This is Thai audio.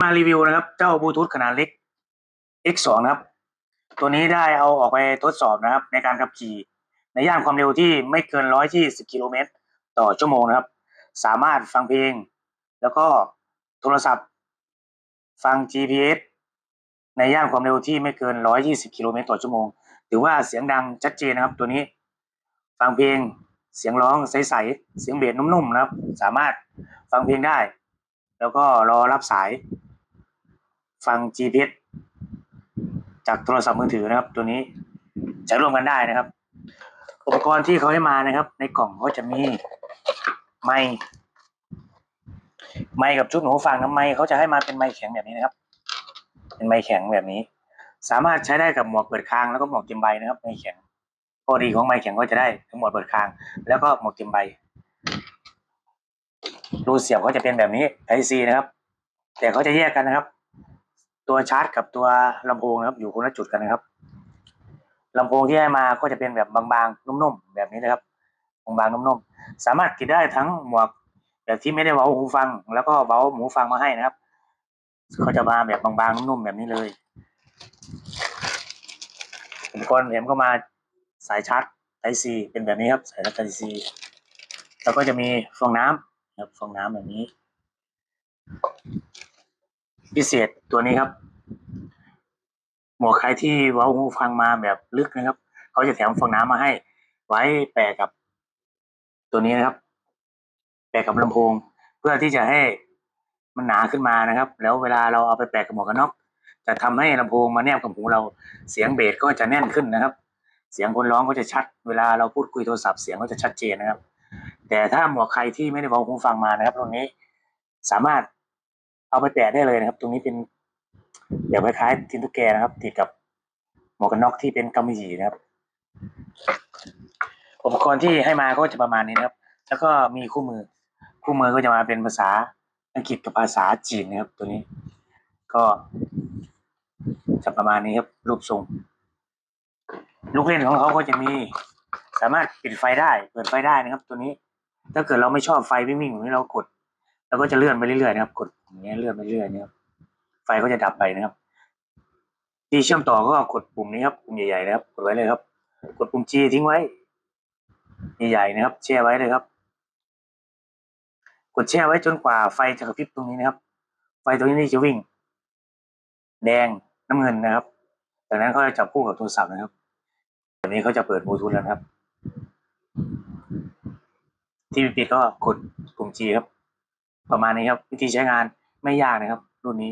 มารีวิวนะครับ เจ้าบลูทูธขนาดเล็ก X2 นะครับ ตัวนี้ได้เอาออกไปทดสอบนะครับ ในการขับขี่ ในย่านความเร็วที่ไม่เกิน120กิโลเมตรต่อชั่วโมงนะครับ สามารถฟังเพลง แล้วก็โทรศัพท์ ฟัง GPS ในย่านความเร็วที่ไม่เกิน120กิโลเมตรต่อชั่วโมง ถือว่าเสียงดังชัดเจนนะครับ ตัวนี้ ฟังเพลง เสียงร้องใสๆ เสียงเบสนุ่มๆนะครับ สามารถฟังเพลงได้ แล้วก็รอรับสาย ฟัง GPS จากโทรศัพท์มือถือนะครับ ตัวนี้ใช้ร่วมกันได้นะครับ อุปกรณ์ที่เขาให้มานะครับ ในกล่องก็จะมีไมค์ไมค์กับชุดหูฟังน้ำไมค์เขาจะให้มาเป็นไมค์แข็งแบบนี้นะครับ เป็นไมค์แข็งแบบนี้ สามารถใช้ได้กับหมวกเปิดคางแล้วก็หมวกเต็มใบนะครับไมค์แข็งข้อดีของไมค์แข็งก็จะได้ทั้งหมวกเปิดคาง แล้วก็หมวกเต็มใบรูเสียบก็จะเป็นแบบนี้ไทซีนะครับ แต่เขาจะแยกกันนะครับ ตัวชาร์จกับตัวลำโพงนะครับ อยู่คนละจุดกันนะครับลำโพงที่ให้มาก็จะเป็นแบบบางๆนุ่มๆแบบนี้นะครับบางๆนุ่มๆสามารถติดได้ทั้งหมวกแบบที่ไม่ได้เว้าหูฟัง แล้วก็เว้าหูฟังมาให้นะครับเขาจะมาแบบบางๆนุ่มๆแบบนี้เลยอุปกรณ์แถมก็มาสายชาร์จไทซีเป็นแบบนี้ครับสายชาร์จไทซีแล้วก็จะมีฟองน้ำนะครับฟองน้ำแบบนี้ พิเศษตัวนี้ครับ หมวกใครที่ว้าหูฟังมาแบบลึกนะครับ เขาจะแถมฟองน้ำมาให้ ไว้แปะกับตัวนี้นะครับ แปะกับลำโพง เพื่อที่จะให้มันหนาขึ้นมานะครับ แล้วเวลาเราเอาไปแปะกับหมวกกันน็อกจะทำให้ลำโพงมาแนบกับหูเราเสียงเบสก็จะแน่นขึ้นนะครับ เสียงคนร้องก็จะชัด เวลาเราพูดคุยโทรศัพท์เสียงก็จะชัดเจนนะครับ แต่ถ้าหมวกใครที่ไม่ได้เว้าหูฟังมานะครับตรงนี้สามารถ เอาไปแปะได้เลยนะครับ ตรงนี้เป็นแบบคล้ายๆทินทุกแกนะครับ ติดกับหมวกกันน็อกที่เป็นกำมะหยี่นะครับ อุปกรณ์ที่ให้มาก็จะประมาณนี้นะครับ แล้วก็มีคู่มือ คู่มือก็จะมาเป็นภาษาอังกฤษกับภาษาจีนนะครับ ตัวนี้ ก็จะประมาณนี้ครับ รูปทรง ลูกเล่นของเขาก็จะมี สามารถปิดไฟได้เปิดไฟได้นะครับ ตัวนี้ ถ้าเกิดเราไม่ชอบไฟวิ่งๆแบบนี้เรากด แล้วก็จะเลื่อนไปเรื่อยๆนะครับ กด อย่างเงี้ยเลื่อนไปเรื่อยนะครับไฟก็จะดับไปนะครับ ที่เชื่อมต่อก็กดปุ่มนี้ครับปุ่มใหญ่ๆนะครับกดไว้เลยครับ กดปุ่ม G ทิ้งไว้ใหญ่ๆนะครับ แช่ไว้เลยครับ กดแช่ไว้จนกว่าไฟจะกระพริบตรงนี้นะครับ ไฟตรงนี้จะวิ่ง แดงน้ำเงินนะครับจากนั้นก็จะจับคู่กับโทรศัพท์นะครับแบบนี้เขาจะเปิดบลูทูธแล้วครับ ที่ปิดก็กดปุ่ม G ครับ ประมาณนี้ครับ วิธีใช้งาน ไม่ยากนะครับรุ่นนี้